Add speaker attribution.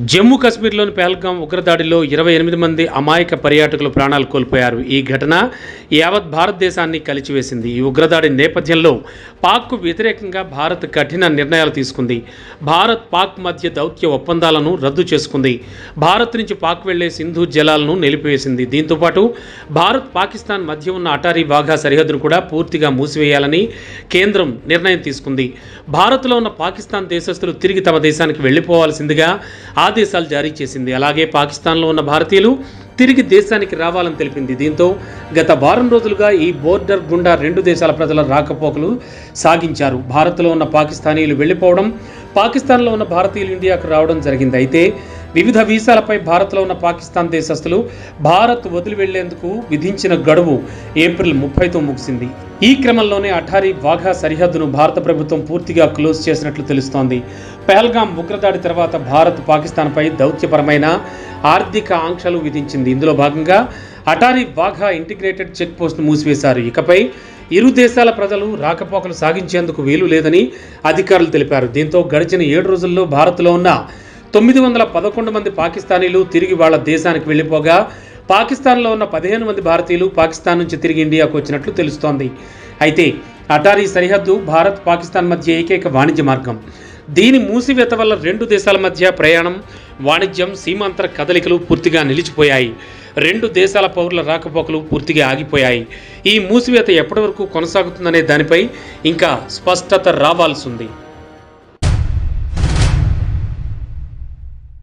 Speaker 1: జమ్మూ కాశ్మీర్లోని పహల్గాం ఉగ్రదాడిలో ఇరవై ఎనిమిది మంది అమాయక పర్యాటకులు ప్రాణాలు కోల్పోయారు. ఈ ఘటన యావత్ భారతదేశాన్ని కలిచివేసింది. ఈ ఉగ్రదాడి నేపథ్యంలో పాక్కు వ్యతిరేకంగా భారత్ కఠిన నిర్ణయాలు తీసుకుంది. భారత్ పాక్ మధ్య దౌత్య ఒప్పందాలను రద్దు చేసుకుంది. భారత్ నుంచి పాక్ వెళ్ళే సింధు జలాలను నిలిపివేసింది. దీంతోపాటు భారత్ పాకిస్తాన్ మధ్య ఉన్న అటారీ వాఘా సరిహద్దును కూడా పూర్తిగా మూసివేయాలని కేంద్రం నిర్ణయం తీసుకుంది. భారత్లో ఉన్న పాకిస్తాన్ దేశస్తులు తిరిగి తమ దేశానికి వెళ్ళిపోవాల్సిందిగా ఆదేశాలు జారీ చేసింది. అలాగే పాకిస్తాన్లో ఉన్న భారతీయులు తిరిగి దేశానికి రావాలని తెలిపింది. దీంతో గత వారం రోజులుగా ఈ బోర్డర్ గుండా రెండు దేశాల ప్రజల రాకపోకలు సాగించారు. భారత్లో ఉన్న పాకిస్తానీయులు వెళ్ళిపోవడం పాకిస్తాన్లో ఉన్న భారతీయులు ఇండియాకు రావడం జరిగింది. అయితే వివిధ వీసాలపై భారత్లో ఉన్న పాకిస్తాన్ దేశస్తులు భారత్ వదిలి వెళ్ళేందుకు విధించిన గడువు ఏప్రిల్ ముప్పైతో ముగిసింది. ఈ క్రమంలోనే అఠారీ వాఘా సరిహద్దును భారత ప్రభుత్వం పూర్తిగా క్లోజ్ చేసినట్లు తెలుస్తోంది. పెహల్గాం ఉగ్రదాడి తర్వాత భారత్ పాకిస్తాన్పై దౌత్యపరమైన ఆర్థిక ఆంక్షలు విధించింది. ఇందులో భాగంగా అటారీ వాఘా ఇంటిగ్రేటెడ్ చెక్ పోస్ట్ను మూసివేశారు. ఇకపై ఇరు దేశాల ప్రజలు రాకపోకలు సాగించేందుకు వీలు లేదని అధికారులు తెలిపారు. దీంతో గడిచిన ఏడు రోజుల్లో భారత్లో ఉన్న తొమ్మిది వందల పదకొండు మంది పాకిస్తానీలు తిరిగి వాళ్ళ దేశానికి వెళ్ళిపోగా పాకిస్తాన్లో ఉన్న పదిహేను మంది భారతీయులు పాకిస్తాన్ నుంచి తిరిగి ఇండియాకు వచ్చినట్లు తెలుస్తోంది. అయితే అటారీ సరిహద్దు భారత్ పాకిస్తాన్ మధ్య ఏకైక వాణిజ్య మార్గం. దీని మూసివేత వల్ల రెండు దేశాల మధ్య ప్రయాణం వాణిజ్యం సీమాంతర కదలికలు పూర్తిగా నిలిచిపోయాయి. రెండు దేశాల పౌరుల రాకపోకలు పూర్తిగా ఆగిపోయాయి. ఈ మూసివేత ఎప్పటి వరకు కొనసాగుతుందనే దానిపై ఇంకా స్పష్టత రావాల్సి ఉంది.